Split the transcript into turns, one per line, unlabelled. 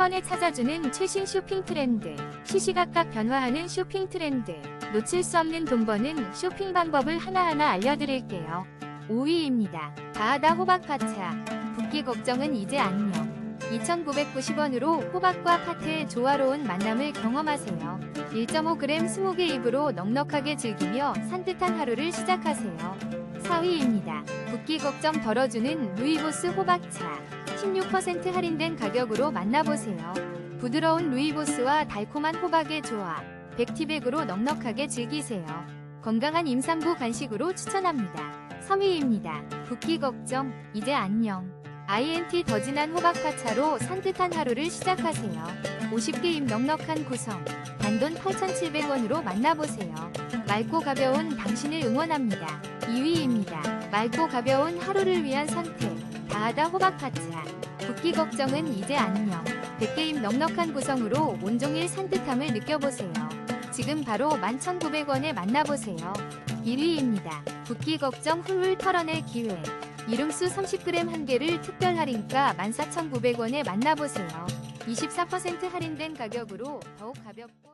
번에 찾아주는 최신 쇼핑 트렌드, 시시각각 변화하는 쇼핑 트렌드, 놓칠 수 없는 돈 버는 쇼핑 방법을 하나하나 알려드릴게요. 5위입니다. 다하다 호박 파차. 붓기 걱정은 이제 안녕. 2,990원으로 호박과 파트의 조화로운 만남을 경험하세요. 1.5g 20개 입으로 넉넉하게 즐기며 산뜻한 하루를 시작하세요. 4위입니다. 붓기 걱정 덜어주는 루이보스 호박차. 16% 할인된 가격으로 만나보세요. 부드러운 루이보스와 달콤한 호박의 조합. 백티백으로 넉넉하게 즐기세요. 건강한 임산부 간식으로 추천합니다. 3위입니다. 붓기 걱정, 이제 안녕. INT 더 진한 호박파차로 산뜻한 하루를 시작하세요. 50개임 넉넉한 구성, 단돈 8,700원으로 만나보세요. 맑고 가벼운 당신을 응원합니다. 2위입니다. 맑고 가벼운 하루를 위한 선택, 다하다 호박파차. 붓기 걱정은 이제 안녕. 100개임 넉넉한 구성으로 온종일 산뜻함을 느껴보세요. 지금 바로 11,900원에 만나보세요. 1위입니다. 붓기 걱정 훌훌 털어낼 기회. 이름수 30g 한 개를 특별 할인가 14,900원에 만나보세요. 24% 할인된 가격으로 더욱 가볍고